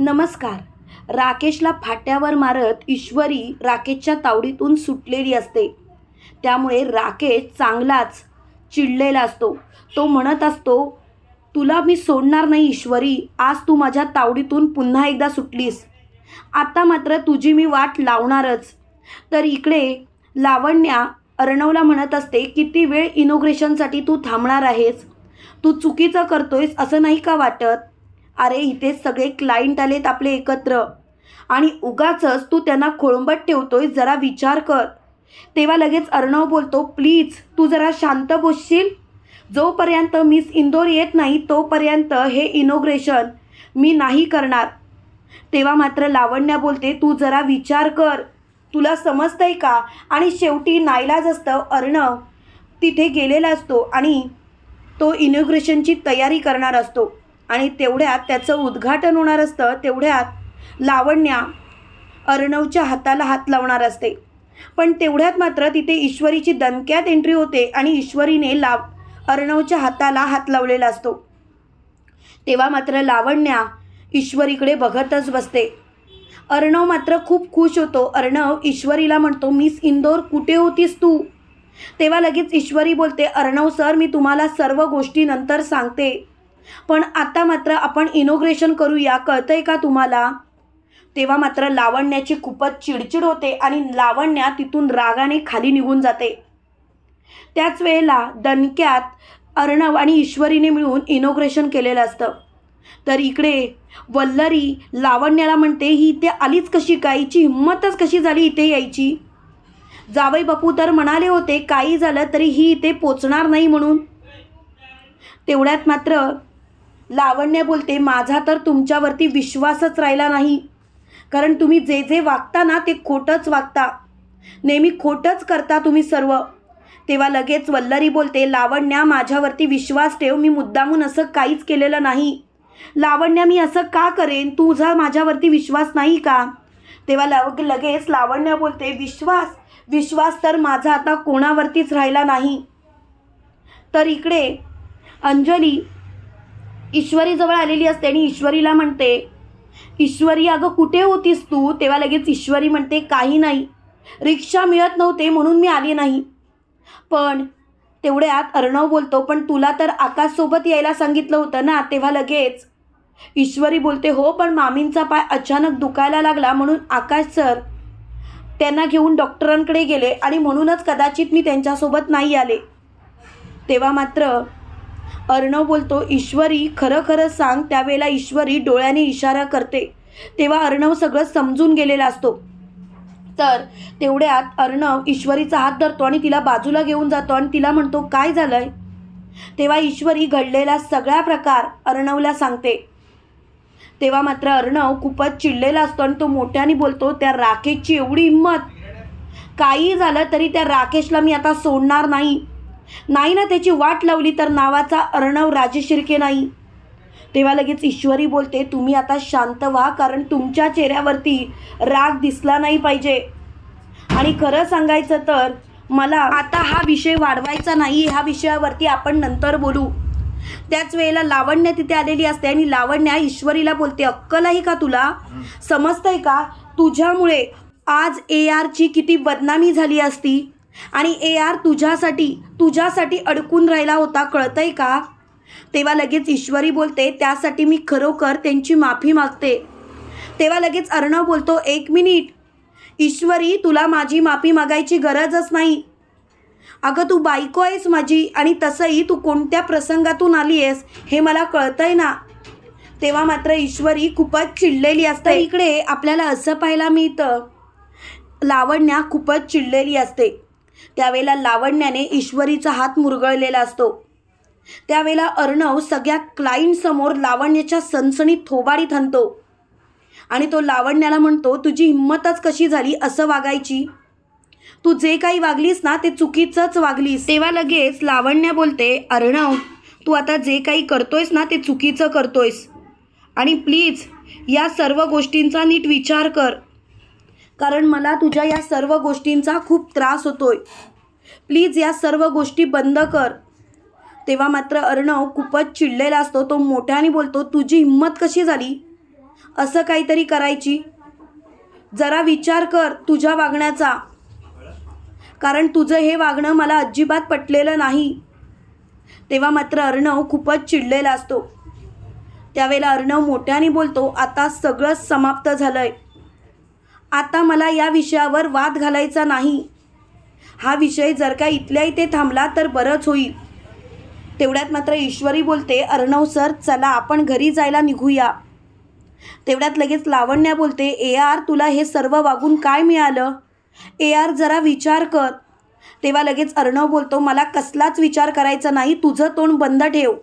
नमस्कार. राकेशला फाट्यावर मारत ईश्वरी राकेशच्या तावडीतून सुटलेली असते. त्यामुळे राकेश चांगलाच चिडलेला असतो. तो म्हणत असतो तुला मी सोडणार नाही ईश्वरी आज तू माझ्या तावडीतून पुन्हा एकदा सुटलीस. आता मात्र तुझी मी वाट लावणारच. तर इकडे लावण्या अर्णवला म्हणत असते किती वेळ इनोग्रेशनसाठी तू थांबणार आहेस? तू चुकीचं करतोयस असं नाही का वाटत? अरे इथे सगळे क्लायंट आलेत आपले एकत्र. आणि उगाचच तू त्यांना खोळंबत ठेवतोय जरा विचार कर. तेव्हा लगेच अर्णव बोलतो प्लीज तू जरा शांत बसशील? जोपर्यंत मिस इंदोर येत नाही तोपर्यंत हे इनोग्रेशन मी नाही करणार. तेव्हा मात्र लावण्या बोलते तू जरा विचार कर. तुला समजतंय का? आणि शेवटी नाईलाज असतं अर्णव तिथे गेलेला असतो आणि तो इनोग्रेशनची तयारी करणार असतो. आणि तेवढ्यात त्याचं उद्घाटन होणार असतं तेवढ्यात लावण्या अर्णवच्या हाताला हात लावणार असते. पण तेवढ्यात मात्र तिथे ईश्वरीची दणक्यात एंट्री होते आणि ईश्वरीने लाव अर्णवच्या हाताला हात लावलेला असतो. तेव्हा मात्र लावण्या ईश्वरीकडे बघतच बसते. अर्णव मात्र खूप खुश होतो. अर्णव ईश्वरीला म्हणतो मिस इंदोर कुठे होतीस तू? तेव्हा लगेच ईश्वरी बोलते अर्णव सर मी तुम्हाला सर्व गोष्टी नंतर सांगते. पण आता मात्र आपण इनोग्रेशन करूया. कळतंय का तुम्हाला? तेव्हा मात्र लावण्याची खूपच चिडचिड होते आणि लावण्या तिथून रागाने खाली निघून जाते. त्याच वेळेला दणक्यात अर्णव आणि ईश्वरीने मिळून इनोग्रेशन केलेलं असतं. तर इकडे वल्लरी लावण्याला म्हणते ही इथे आलीच कशी? काय हिची हिंमतच कशी झाली इथे यायची? जावई बापू तर म्हणाले होते काही झालं तरी ही इथे पोचणार नाही म्हणून. तेवढ्यात मात्र लावण्य बोलते माझा तर तुमच्यावरती विश्वासच राहिला नाही. कारण तुम्ही जे जे वागता ना ते खोटंच वागता. नेहमी खोटंच करता तुम्ही सर्व. तेव्हा लगेच वल्लरी बोलते लावण्या माझ्यावरती विश्वास ठेव मी मुद्दामून असं काहीच केलेलं नाही. लावण्या मी असं का करेन? तुझा माझ्यावरती विश्वास नाही का? तेव्हा लव लगेच लावण्य बोलते विश्वास विश्वास तर माझा आता कोणावरतीच राहिला नाही. तर इकडे अंजली ईश्वरीजवळ आलेली असते आणि ईश्वरीला म्हणते ईश्वरी अगं कुठे होतीस तू? तेव्हा लगेच ईश्वरी म्हणते काही नाही. रिक्षा मिळत नव्हते म्हणून मी आली नाही. पण तेवढ्यात अर्णव बोलतो पण तुला तर आकाशसोबत यायला सांगितलं होतं ना? तेव्हा लगेच ईश्वरी बोलते हो पण मामींचा पाय अचानक दुखायला लागला म्हणून आकाश सर त्यांना घेऊन डॉक्टरांकडे गेले आणि म्हणूनच कदाचित मी त्यांच्यासोबत नाही आले. तेव्हा मात्र अर्णव बोलतो ईश्वरी खरं खरं सांग त्यावेळेला ईश्वरी डोळ्याने इशारा करते. तेव्हा अर्णव सगळं समजून गेलेला असतो. तर तेवढ्यात अर्णव ईश्वरीचा हात धरतो आणि तिला बाजूला घेऊन जातो आणि तिला म्हणतो काय झालंय? तेव्हा ईश्वरी घडलेला सगळा प्रकार अर्णवला सांगते. तेव्हा मात्र अर्णव खूपच चिडलेला असतो आणि तो मोठ्याने बोलतो त्या राकेशची एवढी हिंमत. काही झालं तरी त्या राकेशला मी आता सोडणार नाही. नाही ना त्याची वाट लावली तर नावाचा अर्णव राजेशिर्के नाही. तेव्हा लगेच ईश्वरी बोलते तुम्ही आता शांत व्हा कारण तुमच्या चेहऱ्यावरती राग दिसला नाही पाहिजे. आणि खरं सांगायचं तर मला आता हा विषय वाढवायचा नाही ह्या विषयावरती आपण नंतर बोलू. त्याच वेळेला लावण्य तिथे आलेली असते आणि लावण्या ईश्वरीला बोलते अक्कल आहे का तुला? समजतंय का? तुझ्यामुळे आज ए आरची किती बदनामी झाली असती? आणि ए आर तुझ्यासाठी तुझ्यासाठी अडकून राहिला होता कळतंय का? तेव्हा लगेच ईश्वरी बोलते त्यासाठी मी खरोखर त्यांची माफी मागते. तेव्हा लगेच अर्णव बोलतो एक मिनिट ईश्वरी तुला माझी माफी मागायची गरजच नाही. अगं तू बायको आहेस माझी आणि तसंही तू कोणत्या प्रसंगातून आली आहेस हे मला कळतंय ना? तेव्हा मात्र ईश्वरी खूपच चिडलेली असते. इकडे आपल्याला असं पाहायला मिळतं लावण्या खूपच चिडलेली असते. त्यावेळेला लावण्याने ईश्वरीचा हात मुरगळलेला असतो. त्यावेळेला अर्णव सगळ्या क्लायंटसमोर लावण्याच्या सणसणीत थोबाडीत हनतो. आणि तो लावण्याला म्हणतो तुझी हिंमतच कशी झाली असं वागायची? तू जे काही वागलीस ना ते चुकीचंच वागलीस. तेव्हा लगेच लावण्या बोलते अर्णव तू आता जे काही करतोयस ना ते चुकीचं करतोयस. आणि प्लीज या सर्व गोष्टींचा नीट विचार कर. कारण मला तुझ्या या सर्व गोष्टींचा खूप त्रास होतोय. प्लीज या सर्व गोष्टी बंद कर. तेव्हा मात्र अर्णव खूपच चिडलेला असतो. तो मोठ्याने बोलतो तुझी हिंमत कशी झाली? असं काहीतरी करायची. जरा विचार कर तुझ्या वागण्याचा. कारण तुझं हे वागणं मला अजिबात पटलेलं नाही. तेव्हा मात्र अर्णव खूपच चिडलेला असतो. त्यावेळेला अर्णव मोठ्याने बोलतो आता सगळंच समाप्त झालं आहे आता मला या विषयावर वाद घालायचा नाही. हा विषय जर का इथल्या इथे थांबला तर बरंच होईल. तेवढ्यात मात्र ईश्वरी बोलते अर्णव सर चला आपण घरी जायला निघूया. तेवढ्यात लगेच लावण्या बोलते ए आर तुला हे सर्व वागून काय मिळालं? ए आर जरा विचार कर. तेव्हा लगेच अर्णव बोलतो मला कसलाच विचार करायचा नाही तुझं तोंड बंद ठेव.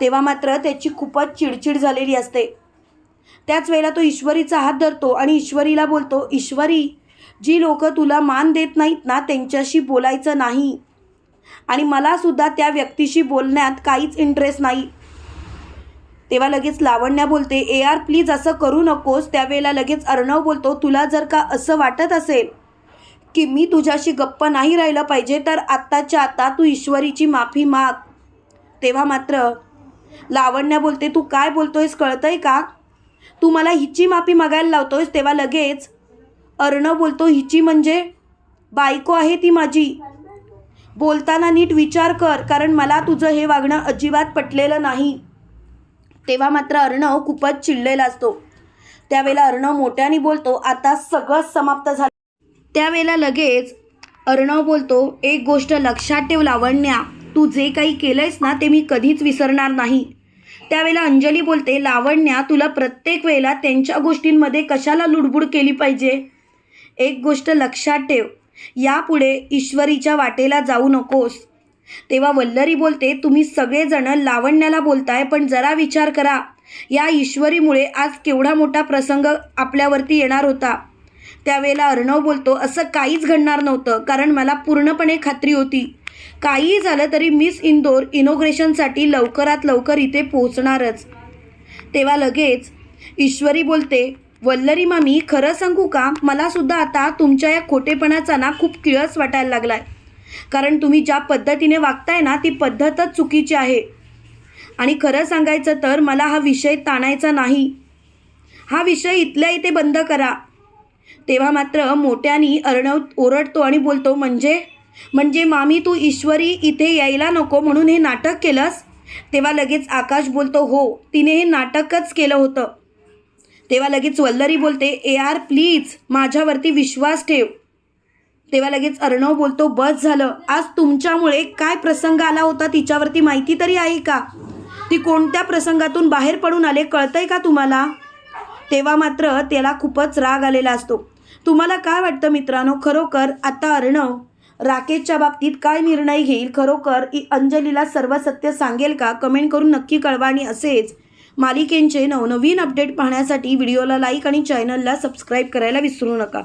तेव्हा मात्र त्याची खूपच चिडचिड झालेली असते. त्याच वेळेला तो ईश्वरीचा हात धरतो आणि ईश्वरीला बोलतो ईश्वरी जी लोक तुला मान देत नाहीत ना त्यांच्याशी बोलायचं नाही. आणि मलासुद्धा त्या व्यक्तीशी बोलण्यात काहीच इंटरेस्ट नाही. तेव्हा लगेच लावण्या बोलते ए आर प्लीज असं करू नकोस. त्यावेळेला लगेच अर्णव बोलतो तुला जर का असं वाटत असेल की मी तुझ्याशी गप्प नाही राहिलं पाहिजे तर आत्ताच्या आता तू ईश्वरीची माफी माग. तेव्हा मात्र लावण्या बोलते तू काय बोलतोयस कळतंय का? तू मला हिची माफी मागायला लावतोयस तेव्हा लगेच अर्णव बोलतो हिची म्हणजे बायको आहे ती माझी. बोलताना नीट विचार कर कारण मला तुझं हे वागणं अजिबात पटलेलं नाही. तेव्हा मात्र अर्णव खूपच चिडलेला असतो. त्यावेळेला अर्णव मोठ्याने बोलतो आता सगळंच समाप्त झालं. त्यावेळेला लगेच अर्णव बोलतो एक गोष्ट लक्षात ठेव लावण्या. तू जे काही केलंयस ना ते मी कधीच विसरणार नाही. त्यावेळेला अंजली बोलते लावण्या तुला प्रत्येक वेळेला त्यांच्या गोष्टींमध्ये कशाला लुडबुड केली पाहिजे? एक गोष्ट लक्षात ठेव यापुढे ईश्वरीच्या वाटेला जाऊ नकोस. तेव्हा वल्लरी बोलते तुम्ही सगळेजण लावण्याला बोलताय पण जरा विचार करा. या ईश्वरीमुळे आज केवढा मोठा प्रसंग आपल्यावरती येणार होता. त्यावेळेला अर्णव बोलतो असं काहीच घडणार नव्हतं कारण मला पूर्णपणे खात्री होती. काहीही झालं तरी मिस इंदोर इनोग्रेशनसाठी लवकरात लवकर इथे पोहोचणारच. तेव्हा लगेच ईश्वरी बोलते वल्लरी मामी खरं सांगू का? मलासुद्धा आता तुमच्या या खोटेपणाचा ना खूप किळस वाटायला लागलाय. कारण तुम्ही ज्या पद्धतीने वागताय ना ती पद्धतच चुकीची आहे. आणि खरं सांगायचं तर मला हा विषय ताणायचा नाही. हा विषय इथल्या इथे बंद करा. तेव्हा मात्र मोठ्यानी अर्णव ओरडतो आणि बोलतो म्हणजे म्हणजे मामी तू ईश्वरी इथे यायला नको म्हणून हे नाटक केलंस? तेव्हा लगेच आकाश बोलतो हो तिने हे नाटकच केलं होतं. तेव्हा लगेच वल्लरी बोलते ए आर प्लीज माझ्यावरती विश्वास ठेव. तेव्हा लगेच अर्णव बोलतो बस झालं. आज तुमच्यामुळे काय प्रसंग आला होता तिच्यावरती माहिती तरी आहे का? ती कोणत्या प्रसंगातून बाहेर पडून आले कळतंय का तुम्हाला? तेव्हा मात्र त्याला खूपच राग आलेला असतो. तुम्हाला काय वाटतं मित्रांनो? खरोखर आता अर्णव राकेशच्या बाबतीत काय निर्णय घेईल? खरोखर अंजलीला सर्व सत्य सांगेल का? कमेंट करून नक्की कळवा आणि असेच मालिकेंचे नवनवीन अपडेट पाहण्यासाठी व्हिडिओला लाईक आणि चॅनलला सबस्क्राईब करायला विसरू नका.